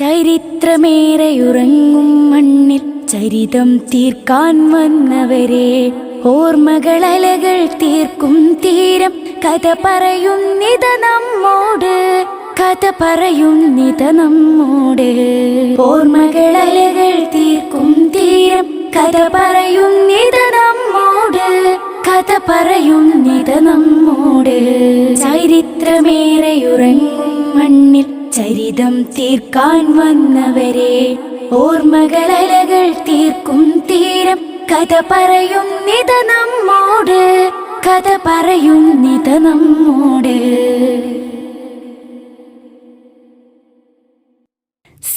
ചരിത്രമേറെയുറങ്ങും മണ്ണിൽ ചരിതം തീർക്കാൻ വന്നവരെ. ഓർമ്മകളലകൾ തീർക്കും തീരം. കഥ പറയുന്നിത നമ്മോട്. കഥ പറയുന്നിത നമ്മോട്. ഓർമ്മകളലകൾ തീർക്കും തീരം. കഥ പറയുന്നിത നമ്മോട്. കഥ പറയുന്നിത നമ്മോട്. ചരിത്രമേറെയുറങ്ങും മണ്ണിൽ ചരിതം തീർക്കാൻ വന്നവരെ ഓർമ്മകളലകൾ തീർക്കും തീരം. കഥ പറയുന്നിത നമ്മോട് കഥ പറയുന്നിത നമ്മോട്.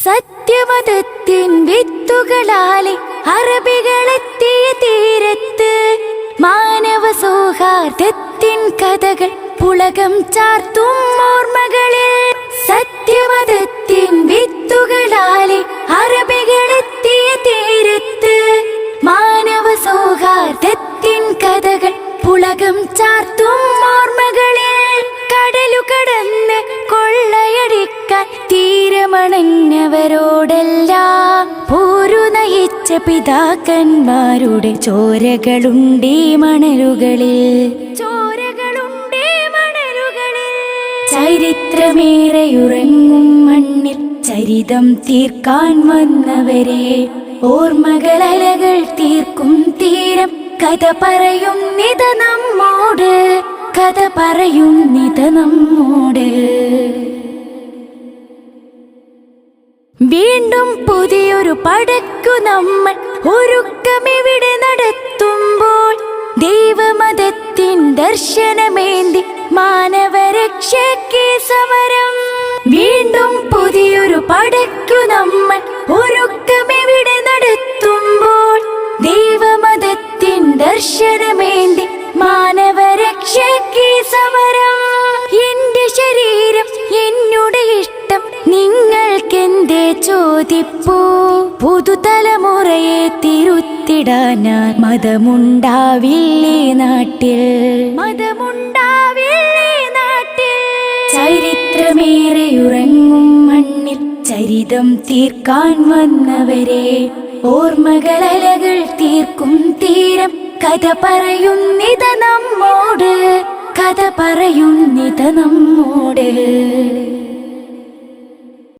സത്യമതത്തിൻ വിത്തുകളാലെ അറബികളെത്തിയ തീരത്ത് മാനവ സൗഹാർദ്ദത്തിൻ കഥകൾ പുളകം ചാർത്തും ഓർമ്മകളിൽ. സത്യമതത്തിൻ വിത്തുകളാലെ അറബികളെത്തിയ തീരത്ത് മാനവ സൗഹാർദ്ദത്തിൻ കഥകൾ പുളകം ചാർത്തും ഓർമ്മകളിൽ കടലു കടന്ന് കൊള്ളയടിക്കാൻ തീരമണഞ്ഞവരോടെല്ലാം പോരു നയിച്ച പിതാക്കന്മാരുടെ ചോരകളുണ്ടീ മണലുകളിൽ. ചരിത്രമേറെയുറങ്ങും മണ്ണിൽ ചരിതം തീർക്കാൻ വന്നവരെ. ഓർമ്മകളലകൾ തീർക്കും തീരം. കഥ പറയും നിത നമ്മോട്. കഥ പറയും നിത നമ്മോട്. വീണ്ടും പുതിയൊരു പടക്കു നമ്മൾ ഒരുക്കമിവിടെ നടത്തുമ്പോൾ ദൈവമതത്തിൻ ദർശനമേന്തി മാനവരക്ഷയ്ക്ക് സമരം. വീണ്ടും പുതിയൊരു പടയ്ക്കു നമ്മൾ ഒരുക്കമിവിടെ നടത്തുമ്പോൾ ദൈവമതത്തിൻ ദർശനമേന്തി മാനവരക്ഷയ്ക്ക് സമരം. എന്റെ ശരീരം എന്നുടെ ഇഷ്ടം നിങ്ങൾക്കെന്തേ ചോദിപ്പൂ? പുതുതലമുറയെ തിരുത്തിടാനാൻ മതമുണ്ടാവില്ലേ നാട്ടിൽ? മതമുണ്ടാവില്ലേ ചരിതം തീർക്കാൻ വന്നവരെ ഓർമ്മകളലകൾ തീർക്കും തീരം. കഥ പറയുന്നിത നമ്മോട് കഥ പറയുന്നിത നമ്മോട്.